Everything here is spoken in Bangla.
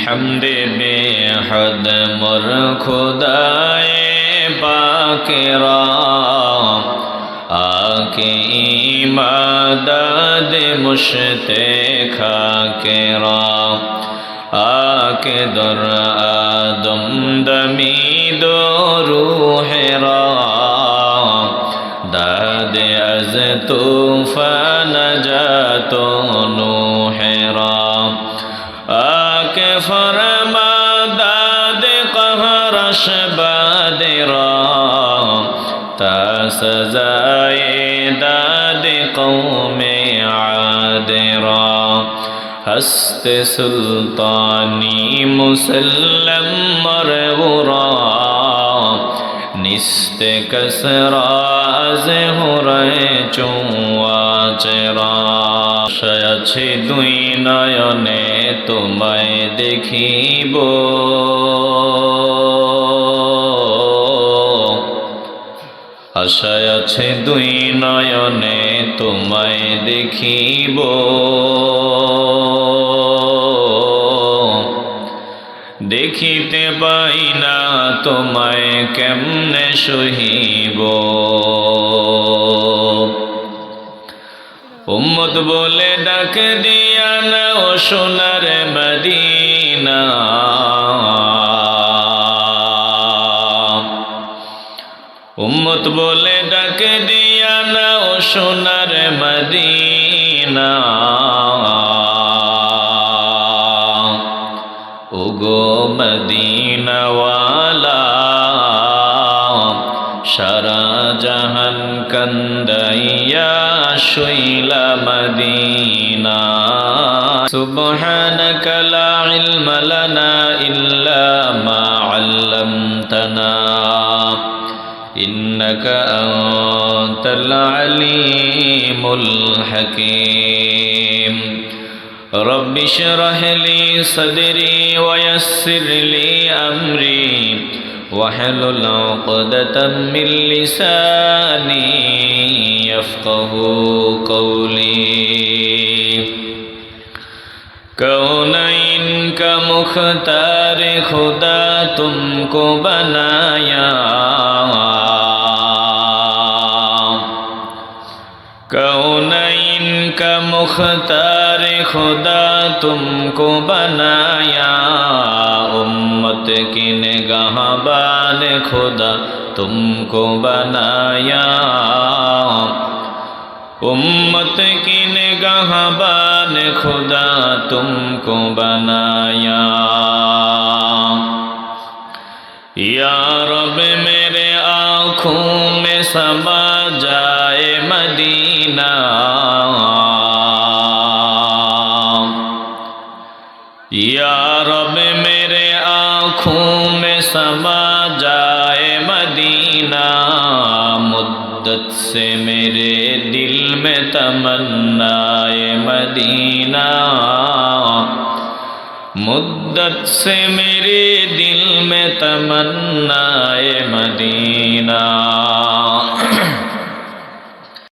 হামদে বেহদ মোর খুদায় পাকেরা আকে ইমাদাদ মুশতে খাকেরা আকে দর আদম দমি দো রুহেরা দাদে আজ তুফান জাতো নূর فرماداد قهر شباد را تا سزای داد قوم عاد را هست سلطانی مسلم مرو را নিস্তে কসরা জহুরে চুয়া চেরা চৌয়াচেরা আছে দুই নয়নে তোমায় দেখিব। আশায় আছে দুই নয়নে তোমায় দেখিব। দেখিতে পাই না তোমায় কেমনে সহিব। উম্মত বলে ডাক দিয়া না ও সোনার মদিনা। উম্মত বলে ডাক দিয়া না ও সোনার মদিনা। ওগো মদিনওয়ালা, সারা জাহান কন্দাইয়া শৈলা মদিনা سبحانك لا علم لنا إلا ما علمتنا إنك أنت العليم الحكيم رب اشرح لي صدري ويسر لي أمري واحلل عقدة من لساني يفقه قولي. كونين كمختار خدا تم کو का मुख्तार खुदा तुमको बनाया। उम्मत की निगाहबान खुदा तुमको बनाया। उम्मत की निगाहबान खुदा तुमको बनाया। या रब मेरे आँखों में समा یا رب میرے آنکھوں میں سما جائے مدینہ مدت سے میرے دل میں تمنا مدینہ مدت سے میرے دل میں تمنا مدینہ